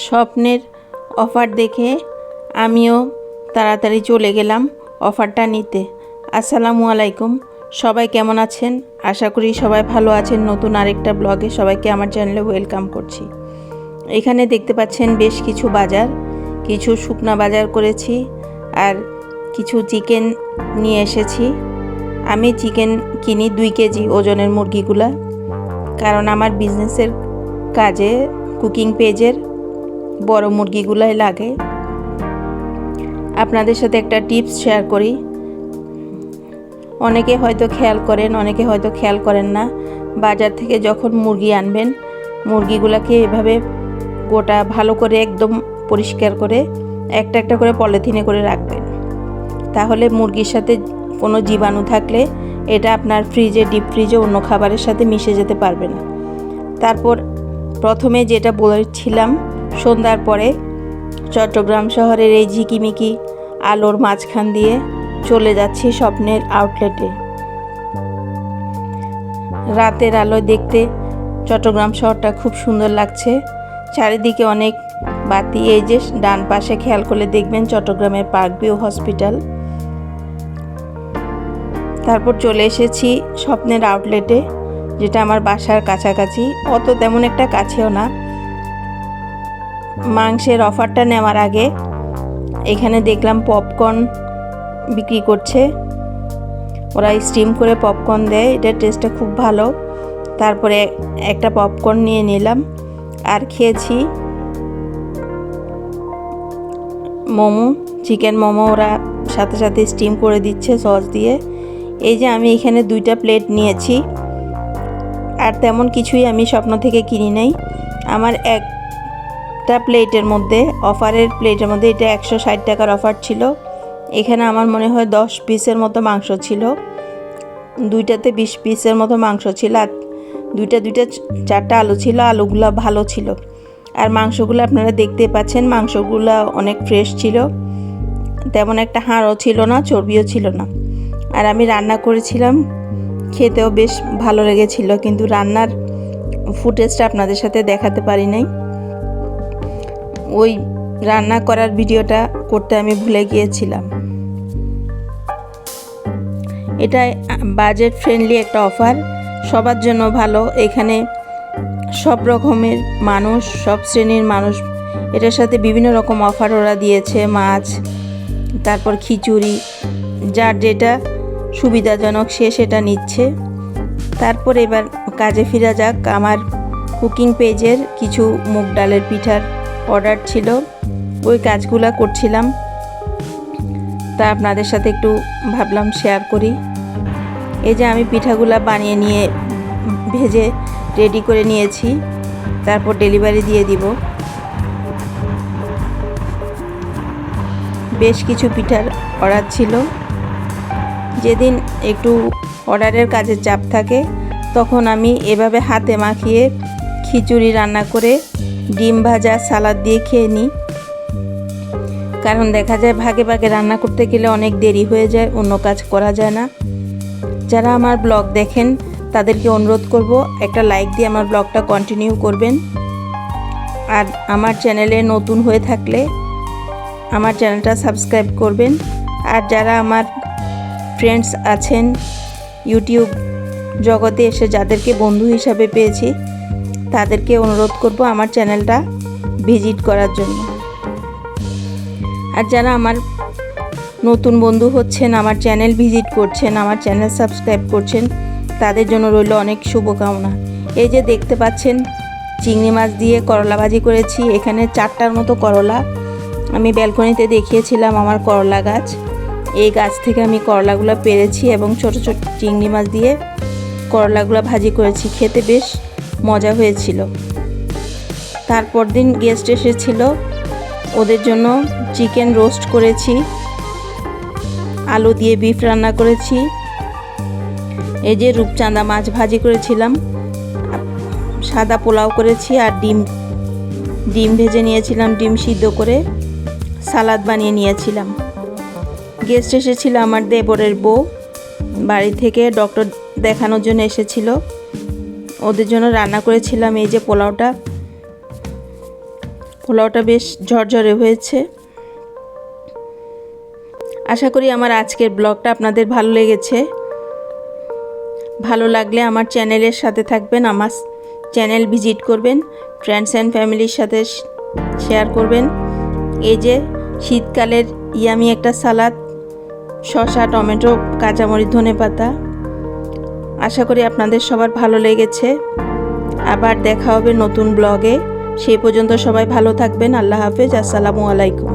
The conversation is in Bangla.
স্বপ্নের অফার দেখে আমিও তাড়াতাড়ি চলে গেলাম অফারটা নিতে। আসসালামু আলাইকুম। সবাই কেমন আছেন? আশা করি সবাই ভালো আছেন। নতুন আরেকটা ব্লগে সবাইকে আমার চ্যানেলে ওয়েলকাম করছি। এখানে দেখতে পাচ্ছেন বেশ কিছু বাজার, কিছু শুকনা বাজার করেছি আর কিছু চিকেন নিয়ে এসেছি। আমি চিকেন কিনি দুই কেজি ওজনের মুরগিগুলা, কারণ আমার বিজনেসের কাজে, কুকিং পেজের বড় মুরগিগুলাই লাগে। আপনাদের সাথে একটা টিপস শেয়ার করি। অনেকে হয়তো খেয়াল করেন, অনেকে হয়তো খেয়াল করেন না। বাজার থেকে যখন মুরগি আনবেন, মুরগিগুলোকে এভাবে গোটা ভালো করে একদম পরিষ্কার করে একটা একটা করে পলিথিনে করে রাখবেন। তাহলে মুরগির সাথে কোনো জীবাণু থাকলে এটা আপনার ফ্রিজে, ডিপ ফ্রিজে অন্য খাবারের সাথে মিশে যেতে পারবে না। তারপর প্রথমে যেটা বলেছিলাম সন্ধ্যার পরে চট্টগ্রাম শহরের এই ঝিকিমিকি আলোর মাঝখান দিয়ে চলে যাচ্ছি স্বপ্নের আউটলেটে রাতের আলোয় দেখতে চট্টগ্রাম শহরটা খুব সুন্দর লাগছে। চারিদিকে অনেক বাতি, এই যে ডান পাশে খেয়াল করলে দেখবেন চট্টগ্রামের পার্ক ভিউ হসপিটাল। তারপর চলে এসেছি স্বপ্নের আউটলেটে যেটা আমার বাসার কাছাকাছি। অত তেমন একটা কাছেও না মাংসের অফারটা নেওয়ার আগে এখানে দেখলাম পপকর্ন বিক্রি করছে। ওরা স্টিম করে পপকর্ন দেয় এটার টেস্টটা খুব ভালো। তারপরে একটা পপকর্ন নিয়ে নিলাম আর খেয়েছি। মোমো চিকেন মোমো ওরা সাথে সাথে স্টিম করে দিচ্ছে সস দিয়ে। এই যে আমি এখানে দুইটা প্লেট নিয়েছি। আর তেমন কিছুই আমি স্বপ্ন থেকে কিনি নাই। আমার একটা প্লেটের মধ্যে, অফারের প্লেটের মধ্যে এটা একশো ষাট টাকার অফার ছিল। এখানে আমার মনে হয় দশ পিসের মতো মাংস ছিল। দুইটাতে বিশ পিসের মতো মাংস ছিল আর দুইটা দুইটা, চারটা আলু ছিল, আলুগুলো ভালো ছিল। আর মাংসগুলো আপনারা দেখতে পাচ্ছেন, মাংসগুলো অনেক ফ্রেশ ছিল। তেমন একটা হাড়ও ছিল না, চর্বিও ছিল না। আর আমি রান্না করেছিলাম, খেতেও বেশ ভালো লেগেছিল, কিন্তু রান্নার ফুটেজটা আপনাদের সাথে দেখাতে পারি নাই। ওই রান্না করার ভিডিওটা করতে আমি ভুলে গিয়েছিলাম। এটা বাজেট ফ্রেন্ডলি একটা অফার সবার জন্য ভালো। এখানে সব রকমের মানুষ, সব শ্রেণির মানুষ, এটার সাথে বিভিন্ন রকম অফার ওরা দিয়েছে, মাছ, তারপর খিচুড়ি, যার যেটা সুবিধাজনক সে সেটা নিচ্ছে। তারপর এবার কাজে ফিরা যাক, আমার কুকিং পেজের কিছু মুগ ডালের পিঠার অর্ডার ছিল, ওই কাজগুলো করছিলাম। তা আপনাদের সাথে একটু ভাবলাম শেয়ার করি। এই যে আমি পিঠাগুলা বানিয়ে নিয়ে ভেজে রেডি করে নিয়েছি, তারপর ডেলিভারি দিয়ে দিব। বেশ কিছু পিঠার অর্ডার ছিল। যেদিন একটু অর্ডারের কাজের চাপ থাকে, তখন আমি এভাবে হাতে মাখিয়ে খিচুড়ি রান্না করে ডিম ভাজা, সালাদ দিয়ে খেয়ে নিই। কারণ দেখা যায় ভাগে ভাগে রান্না করতে গেলে অনেক দেরি হয়ে যায়, অন্য কাজ করা যায় না। যারা আমার ব্লগ দেখেন, তাদেরকে অনুরোধ করব, একটা লাইক দিয়ে আমার ব্লগটা কন্টিনিউ করবেন। আর আমার চ্যানেলে নতুন হয়ে থাকলে আমার চ্যানেলটা সাবস্ক্রাইব করবেন। আর যারা আমার ফ্রেন্ডস আছেন ইউটিউব জগতে এসে যাদেরকে বন্ধু হিসাবে পেয়েছি তাদেরকে অনুরোধ করব আমার চ্যানেলটা ভিজিট করার জন্য। আর যারা আমার নতুন বন্ধু হচ্ছেন, আমার চ্যানেল ভিজিট করছেন, আমার চ্যানেল সাবস্ক্রাইব করছেন, তাদের জন্য রইল অনেক শুভকামনা। এই যে দেখতে পাচ্ছেন, চিংড়ি মাছ দিয়ে করলা ভাজি করেছি। এখানে চারটার মতো করলা আমি ব্যালকনিতে দেখিয়েছিলাম আমার করলা গাছ। এই গাছ থেকে আমি করলাগুলো পেরেছি এবং ছোট ছোট চিংড়ি মাছ দিয়ে করলাগুলো ভাজি করেছি। খেতে বেশ মজা হয়েছিল। তারপর দিন গেস্ট এসেছিল। ওদের জন্য চিকেন রোস্ট করেছি। আলু দিয়ে বিফ রান্না করেছি। এই যে রূপচাঁদা মাছ ভাজি করেছিলাম। সাদা পোলাও করেছি আর ডিম। ডিম ভেজে নিয়েছিলাম, ডিম সিদ্ধ করে। সালাদ বানিয়ে নিয়েছিলাম। গেস্ট এসেছিল আমার দেবরের বউ। বাড়ি থেকে ডক্টর দেখানোর জন্য এসেছিল। ওদের জন্য রান্না করেছিলাম এই যে পোলাওটা। পোলাওটা বেশ ঝরঝরে হয়েছে। আশা করি আমার আজকের ব্লগটা আপনাদের ভালো লেগেছে। ভালো লাগলে আমার চ্যানেলের সাথে থাকবেন, আমার চ্যানেল ভিজিট করবেন ফ্রেন্ডস অ্যান্ড ফ্যামিলির সাথে শেয়ার করবেন। এই যে শীতকালের ইয়ামি একটা সালাদ, শসা, টমেটো, কাঁচামরিচ ধনে পাতা আশা করি আপনাদের সবার ভালো লেগেছে। আবার দেখা হবে নতুন ব্লগে। সেই পর্যন্ত সবাই ভালো থাকবেন। আল্লাহ হাফেজ। আসসালামু আলাইকুম।